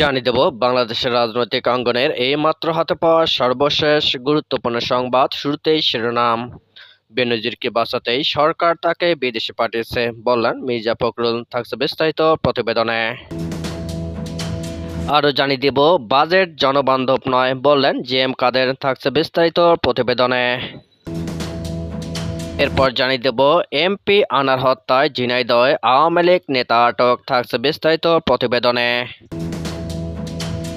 জানিয়ে দেব, বাংলাদেশের রাজনৈতিক অঙ্গনের এই মাত্র হাতে পাওয়া সর্বশেষ গুরুত্বপূর্ণ সংবাদ শুরুতেই শিরোনাম। বেনজিরকে বাঁচাতেই সরকার তাকে বিদেশে পাঠিয়েছে, বললেন মির্জা ফখরুল, থাকছে বিস্তারিত প্রতিবেদনে। আরও জানিয়ে দেব, বাজেট জনবান্ধব নয়, বললেন জি এম কাদের, থাকছে বিস্তারিত প্রতিবেদনে। এরপর জানিয়ে দেব, এমপি আনার হত্যায় ঝিনাইদহে আওয়ামী লীগ নেতা আটক, থাকছে বিস্তারিত প্রতিবেদনে।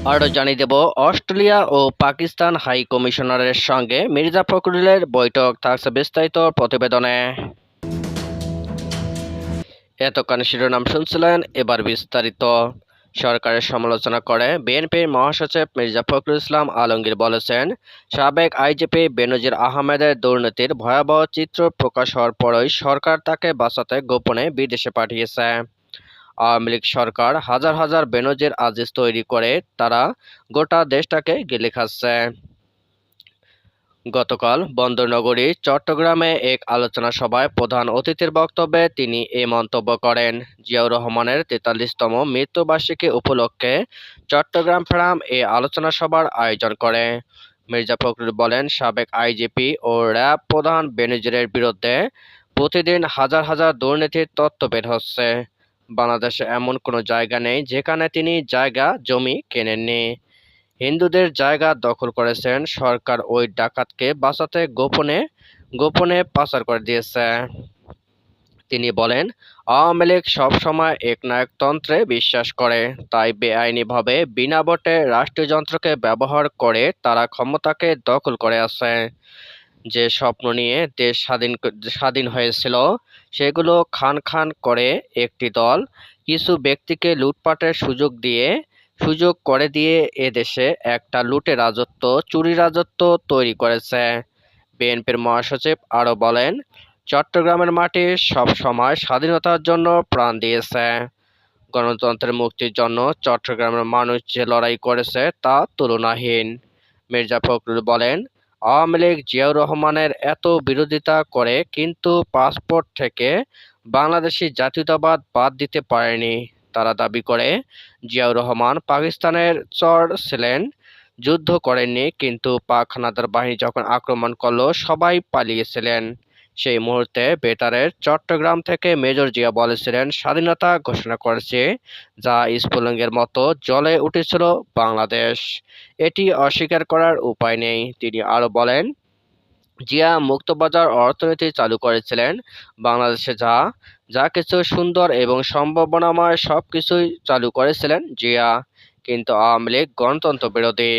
আরও জানিয়ে দেব, অস্ট্রেলিয়া ও পাকিস্তান হাই কমিশনারের সঙ্গে মির্জা ফখরুলের বৈঠক থাকছে বিস্তারিত প্রতিবেদনে। এতক্ষণ শিরোনাম শুনছিলেন এবার বিস্তারিত। সরকারের সমালোচনা করে বিএনপির মহাসচিব মির্জা ফখরুল ইসলাম আলমগীর বলেছেন, সাবেক আইজিপি বেনজির আহমেদের দুর্নীতির ভয়াবহ চিত্র প্রকাশ হওয়ার পরই সরকার তাকে বাঁচাতে গোপনে বিদেশে পাঠিয়েছে। আওয়ামী লীগ সরকার হাজার হাজার বেনজির আজিজ তৈরি করে তারা গোটা দেশটাকে গিলে খাচ্ছে। গতকাল বন্দরনগরী, চট্টগ্রামে এক আলোচনা সভায় প্রধান অতিথির বক্তব্যে তিনি এ মন্তব্য করেন। জিয়াউর রহমানের তেতাল্লিশতম মৃত্যুবার্ষিকী উপলক্ষে চট্টগ্রাম ফেরাম এ আলোচনা সভার আয়োজন করে। মির্জা ফখরুল বলেন, সাবেক আইজিপি ও র্যাব প্রধান বেনজিরের বিরুদ্ধে প্রতিদিন হাজার হাজার দুর্নীতির তথ্য বের হচ্ছে। বাংলাদেশে এমন কোনো জায়গা নেই যেখানে তিনি জায়গা, জমি কেনেননি। হিন্দুদের জায়গা দখল করেছেন সরকার ওই ডাকাতকে বাঁচাতে গোপনে গোপনে পাচার করে দিয়েছে। তিনি বলেন, আওয়ামী লীগ সবসময় একনায়কতন্ত্রে বিশ্বাস করে, তাই বেআইনিভাবে বিনা ভোটে রাষ্ট্রীয় যন্ত্রকে ব্যবহার করে তারা ক্ষমতাকে দখল করে আছে। যে স্বপ্ন নিয়ে দেশ স্বাধীন স্বাধীন হয়েছিল, সেগুলো খান খান করে একটি দল কিছু ব্যক্তিকে লুটপাটের সুযোগ দিয়ে, সুযোগ করে দিয়ে এ দেশে একটা লুটে রাজত্ব, চুরি রাজত্ব তৈরি করেছে। বিএনপির মহাসচিব আরও বলেন, চট্টগ্রামের মাটি সব সময় স্বাধীনতার জন্য প্রাণ দিয়েছে। গণতন্ত্রের মুক্তির জন্য চট্টগ্রামের মানুষ যে লড়াই করেছে তা তুলনাহীন। মির্জা ফখরুল বলেন আওয়ামী লীগ জিয়াউর রহমানের এত বিরোধিতা করে কিন্তু পাসপোর্ট থেকে বাংলাদেশি জাতীয়তাবাদ বাদ দিতে পারেনি। তারা দাবি করে, জিয়াউর রহমান পাকিস্তানের চর ছিলেন, যুদ্ধ করেননি, কিন্তু পাক হানাদার বাহিনী যখন আক্রমণ করল, সবাই পালিয়েছিলেন। সেই মুহূর্তে বেতারের চট্টগ্রাম থেকে মেজর জিয়া বলেছিলেন স্বাধীনতা ঘোষণা করেছে, যা স্ফুলিঙ্গের মতো জলে উঠেছিল বাংলাদেশ। এটি অস্বীকার করার উপায় নেই। তিনি আরও বলেন, জিয়া মুক্তবাজার অর্থনীতি চালু করেছিলেন। বাংলাদেশে যা যা কিছু সুন্দর এবং সম্ভাবনাময় সব কিছুই চালু করেছিলেন জিয়া। কিন্তু আওয়ামী লীগ গণতন্ত্র বিরোধী।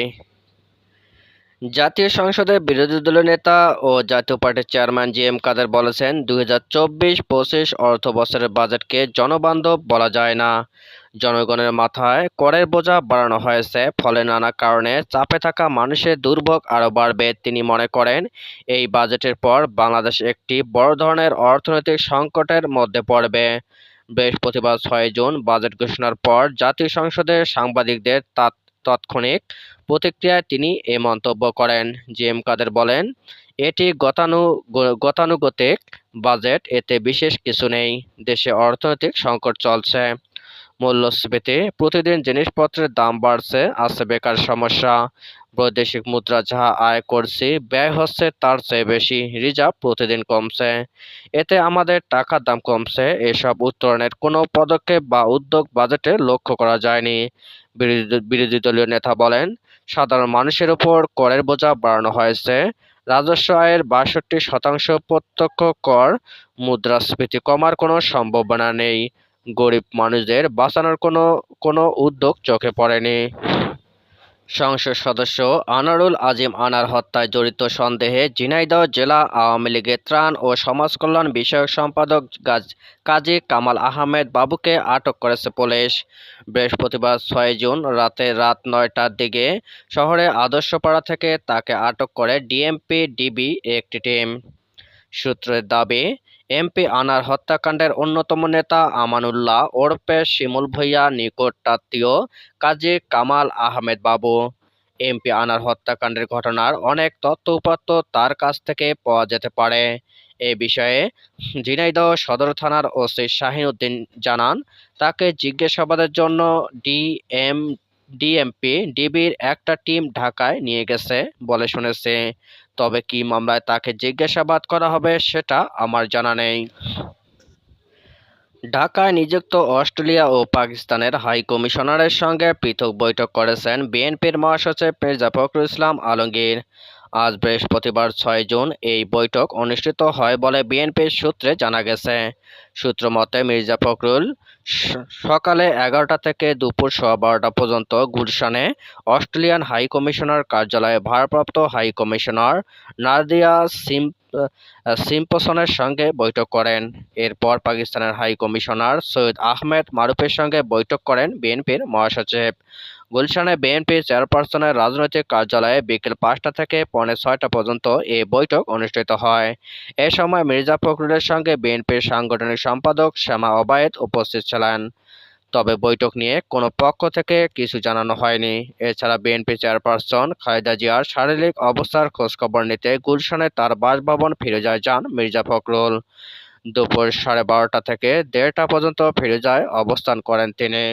জাতীয় সংসদের বিরোধী দলীয় নেতা ও জাতীয় পার্টির চেয়ারম্যান জি এম কাদের বলেছেন, দুই হাজার চব্বিশ পঁচিশ অর্থ বছরের বাজেটকে জনবান্ধব বলা যায় না। জনগণের মাথায় করের বোঝা বাড়ানো হয়েছে, ফলে নানা কারণে চাপে থাকা মানুষের দুর্ভোগ আরও বাড়বে। তিনি মনে করেন, এই বাজেটের পর বাংলাদেশ একটি বড় ধরনের অর্থনৈতিক সংকটের মধ্যে পড়বে। বৃহস্পতিবার ছয় জুন বাজেট ঘোষণার পর জাতীয় সংসদের সাংবাদিকদের তাৎক্ষণিক প্রতিক্রিয়ায় তিনি এ মন্তব্য করেন। জি এম কাদের বলেন, এটি গতানু, গতানুগতিক বাজেট, এতে বিশেষ কিছু নেই। দেশে অর্থনৈতিক সংকট চলছে। মূল্যস্ফীতি, প্রতিদিন জিনিসপত্রের দাম বাড়ছে, আছে বেকার সমস্যা। বৈদেশিক মুদ্রা যা আয় করছি, ব্যয় হচ্ছে, তার চেয়ে বেশি। রিজার্ভ প্রতিদিন কমছে। এতে আমাদের টাকার দাম কমছে। এসব উত্তরণের কোনো পদক্ষেপ বা উদ্যোগ বাজেটে লক্ষ্য করা যায়নি। বিরোধী দলীয় নেতা বলেন সাধারণ মানুষের উপর করের বোঝা বাড়ানো হয়েছে। রাজস্ব আয়ের বাষট্টি শতাংশ প্রত্যক্ষ কর, মুদ্রাস্ফীতি কমার কোনো সম্ভাবনা নেই। গরিব মানুষদের বাঁচানোর কোনো কোনো উদ্যোগ চোখে পড়েনি। সংসদ সদস্য আনারুল আজিম আনার হত্যায় জড়িত সন্দেহে ঝিনাইদহ জেলা আওয়ামী লীগের ত্রাণ ও সমাজ কল্যাণ বিষয়ক সম্পাদক কাজী কামাল আহমেদ বাবুকে আটক করেছে পুলিশ। বৃহস্পতিবার ছয় জুন রাতে রাত নয়টার দিকে শহরে আদর্শপাড়া থেকে তাকে আটক করে ডিএমপি, ডিবি, একটি টিম। সূত্রের দাবি এমপি আনার হত্যাকাণ্ডের অন্যতম নেতা আমানুল্লাহ ওরফে শিমুল ভূঁইয়া নিকটাত্মীয় কাজী কামাল আহমেদ বাবু। এমপি আনার হত্যাকাণ্ডের ঘটনার অনেক তথ্য উপাত্ত তার কাছ থেকে পাওয়া যেতে পারে। এ বিষয়ে ঝিনাইদহ সদর থানার ওসি শাহিন উদ্দিন জানান, তাকে জিজ্ঞাসাবাদের জন্য ডিএম ডিএমপি, ডিবির একটা টিম ঢাকায় নিয়ে গেছে বলে শুনেছে। তবে কি মামলায় তাকে জিজ্ঞাসাবাদ করা হবে সেটা আমার জানা নেই। ঢাকায় নিযুক্ত অস্ট্রেলিয়া ও পাকিস্তানের হাই কমিশনারের সঙ্গে পৃথক বৈঠক করেছেন বিএনপির মহাসচিব মির্জা ফখরুল ইসলাম আলমগীর। আজ বৃহস্পতিবার ছয় জুন এই বৈঠক অনুষ্ঠিত হয় বলে বিএনপির সূত্রে জানা গেছে। সূত্র মতে, মির্জা ফখরুল সকালে এগারোটা থেকে দুপুর সোয়া বারোটা পর্যন্ত গুলশানে অস্ট্রেলিয়ান হাই কমিশনার কার্যালয়ে ভারপ্রাপ্ত হাই কমিশনার নাদিয়া সিম সিম্পসনের সঙ্গে বৈঠক করেন। এরপর পাকিস্তানের হাই কমিশনার সৈয়দ আহমেদ মারুফের সঙ্গে বৈঠক করেন বিএনপির মহাসচিব। গুলশানে বিএনপির চেয়ারপারসনের রাজনৈতিক কার্যালয়ে বিকেল পাঁচটা থেকে পৌনে ছয়টা পর্যন্ত এ বৈঠক অনুষ্ঠিত হয়। এ সময় মির্জা ফখরুলের সঙ্গে বিএনপির সাংগঠনিক সম্পাদক শ্যামা ওবায়েদ উপস্থিত ছিলেন। তবে বৈঠক নিয়ে কোনো পক্ষ থেকে কিছু জানানো হয়নি। এছাড়া বিএনপি চেয়ারপারসন খালেদা জিয়ার শারীরিক অবস্থার খোঁজখবর নিতে গুলশানে তার বাসভবন ফিরোজায় যান মির্জা ফখরুল। দুপুর সাড়ে বারোটা থেকে দেড়টা পর্যন্ত ফিরোজায় অবস্থান করেন তিনি।